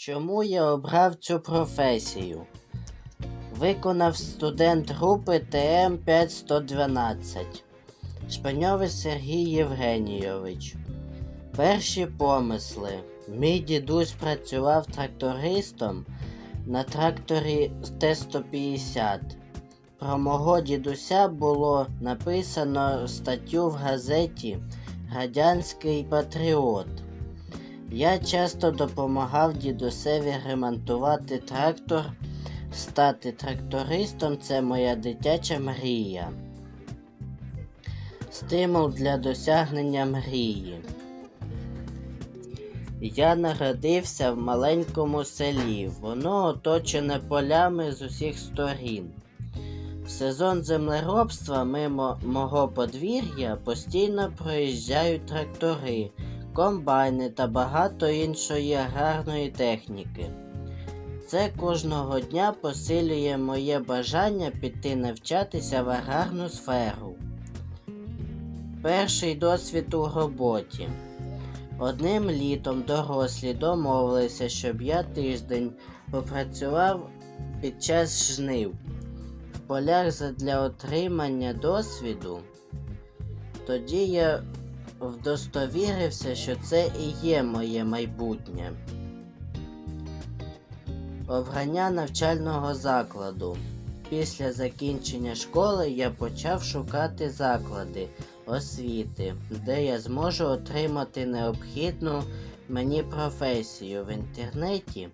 Чому я обрав цю професію? Виконав студент групи ТМ 5112 Шпаньовий Сергій Євгенійович. Перші помисли. Мій дідусь працював трактористом на тракторі Т-150. Про мого дідуся було написано статтю в газеті Радянський патріот. Я часто допомагав дідусеві ремонтувати трактор. Стати трактористом це моя дитяча мрія. Стимул для досягнення мрії. Я народився в маленькому селі. Воно оточене полями з усіх сторін. В сезон землеробства мимо мого подвір'я постійно проїжджають трактори, комбайни та багато іншої аграрної техніки. Це кожного дня посилює моє бажання піти навчатися в аграрну сферу. Перший досвід у роботі. Одним літом дорослі домовилися, щоб я тиждень попрацював під час жнив в полях задля отримання досвіду. Тоді я вдостовірився, що це і є моє майбутнє. Обрання навчального закладу. Після закінчення школи я почав шукати заклади освіти, де я зможу отримати необхідну мені професію в інтернеті.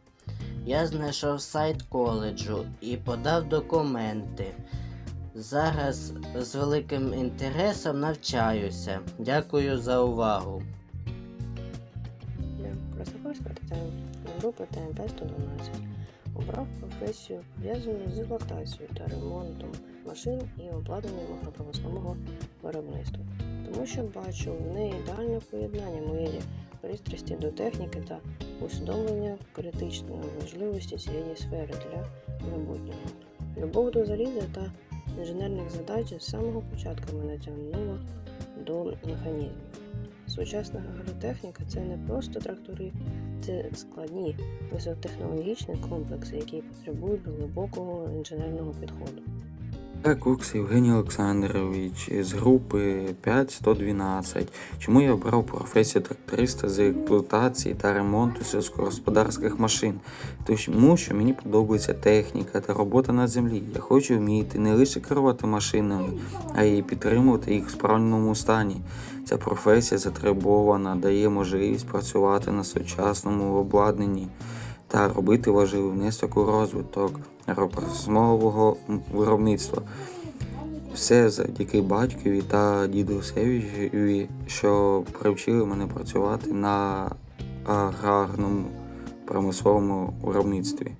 Я знайшов сайт коледжу і подав документи. Зараз з великим інтересом навчаюся. Дякую за увагу. Красохольська Тетяна, група ТМП 112. Обрав професію, пов'язану з експлуатацією та ремонтом машин і обладнанням агропромислового виробництва, тому що бачу в неї ідеальне поєднання моєї пристрасті до техніки та усвідомлення критичної важливості цієї сфери для майбутнього. Любов до заліза та інженерних задач з самого початку мене тягнула до механізмів. Сучасна агротехніка це не просто трактори, це складні високотехнологічні комплекси, які потребують глибокого інженерного підходу. Я Кукс Євгеній Олександрович з групи 5112. Чому я обрав професію тракториста з експлуатації та ремонту сільськогосподарських машин? Тому що мені подобається техніка та робота на землі. Я хочу вміти не лише керувати машинами, а й підтримувати їх в справному стані. Ця професія затребована, дає можливість працювати на сучасному обладнанні та робити важливий внесок у розвиток розмового виробництва. Все завдяки батькові та дідусеві, що привчили мене працювати на аграрному промисловому виробництві.